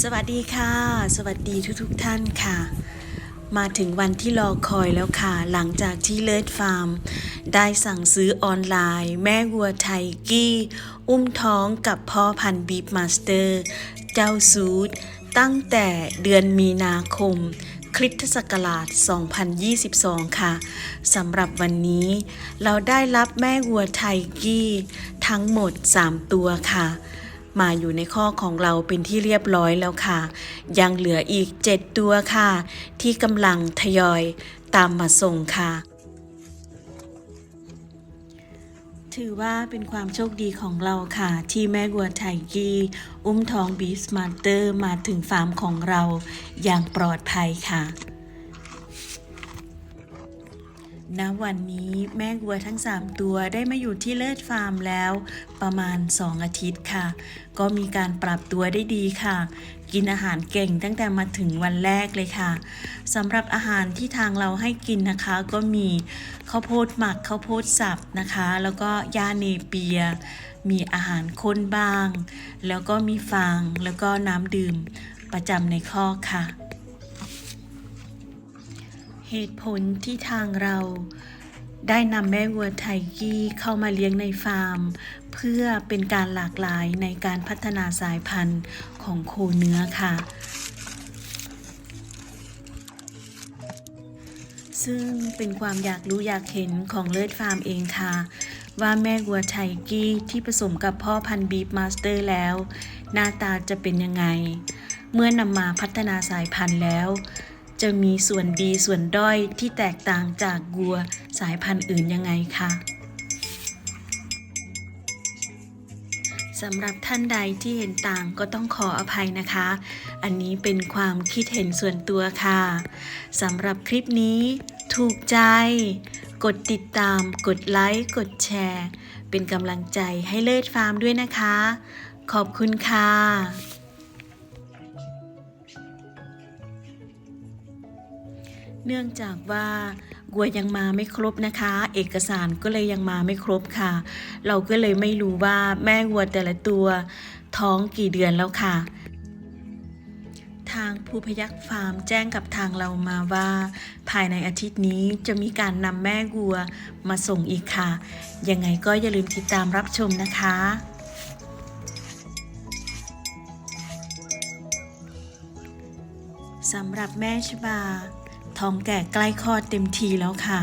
สวัสดีค่ะ สวัสดีทุกๆทท่านค่ะ มาถึงวันที่รอคอยแล้วค่ะ หลังจากที่เลิศฟาร์ม ได้สั่งซื้อออนไลน์ แม่วัวไทยกี้ อุ้มท้องกับพ่อพันธุ์บีฟมาสเตอร์ เจ้าซูดตั้งแต่เดือนมีนาคมคริสตศักราช 2022 ค่ะ สำหรับวันนี้เราได้รับแม่วัวไทยกี้ ทั้งหมด 3 ตัวค่ะ มาอยู่ในข้อของเราเป็นที่เรียบร้อยแล้วค่ะ ยังเหลืออีก 7 ตัวค่ะ ที่กำลังทยอยตามมาส่งค่ะ ถือว่าเป็นความโชคดีของเราค่ะ ที่แม่วัวไทกี้อุ้มท้องบีสมาร์เตอร์มาถึงฟาร์มของเราอย่างปลอดภัยค่ะ ณวันนี้แม่วัวทั้ง 3 ตัวได้มาอยู่ที่เลิศฟาร์มแล้ว ประมาณ 2 อาทิตย์ค่ะ ก็มีการปรับตัวได้ดีค่ะ กินอาหารเก่งตั้งแต่มาถึงวันแรกเลยค่ะสำหรับอาหารที่ทางเราให้กินนะคะ ก็มีข้าวโพดหมักข้าวโพดสับนะคะ แล้วก็ยาเนเปีย มีอาหารข้นบ้าง แล้วก็มีฟางแล้วก็น้ำดื่มประจำในข้อกค่ะ เหตุผลที่ทางเราได้นำแม่วัวไทกี้เข้ามาเลี้ยงในฟาร์ม เพื่อเป็นการหลากหลายในการพัฒนาสายพันธุ์ของโคเนื้อค่ะ ซึ่งเป็นความอยากรู้อยากเห็นของเลิศฟาร์มเองค่ะ ว่าแม่วัวไทกี้ที่ผสมกับพ่อพันธุ์บีฟมาสเตอร์แล้ว หน้าตาจะเป็นยังไง เมื่อนำมาพัฒนาสายพันธุ์แล้ว จะมีส่วนดีส่วนด้อยที่แตกต่างจากวัวสายพันธุ์อื่นยังไงคะสำหรับท่านใดที่เห็นต่างก็ต้องขออภัยนะคะ อันนี้เป็นความคิดเห็นส่วนตัวค่ะสำหรับคลิปนี้ถูกใจ กดติดตาม กดไลค์ กดแชร์ เป็นกำลังใจให้เลิศฟาร์มด้วยนะคะ ขอบคุณค่ะ เนื่องจากว่าวัวยังมาไม่ครบนะคะ เอกสารก็เลยยังมาไม่ครบค่ะ เราก็เลยไม่รู้ว่าแม่วัวแต่ละตัวท้องกี่เดือนแล้วค่ะ ทางภูพยักฟาร์มแจ้งกับทางเรามาว่า ภายในอาทิตย์นี้จะมีการนำแม่วัวมาส่งอีกค่ะ ยังไงก็อย่าลืมติดตามรับชมนะคะสำหรับแม่ชบา ท้องแก่ใกล้คลอดเต็มทีแล้วค่ะ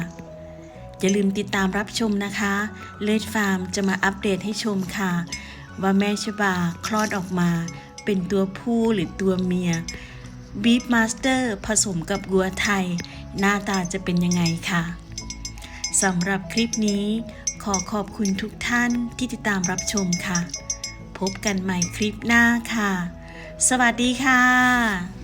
อย่าลืมติดตามรับชมนะคะ เลดฟาร์มจะมาอัปเดตให้ชมค่ะ ว่าแม่ชบาคลอดออกมา เป็นตัวผู้หรือตัวเมียบีฟมาสเตอร์ผสมกับวัวไทย หน้าตาจะเป็นยังไงค่ะสำหรับคลิปนี้ ขอขอบคุณทุกท่านที่ติดตามรับชมค่ะ พบกันใหม่คลิปหน้าค่ะ สวัสดีค่ะ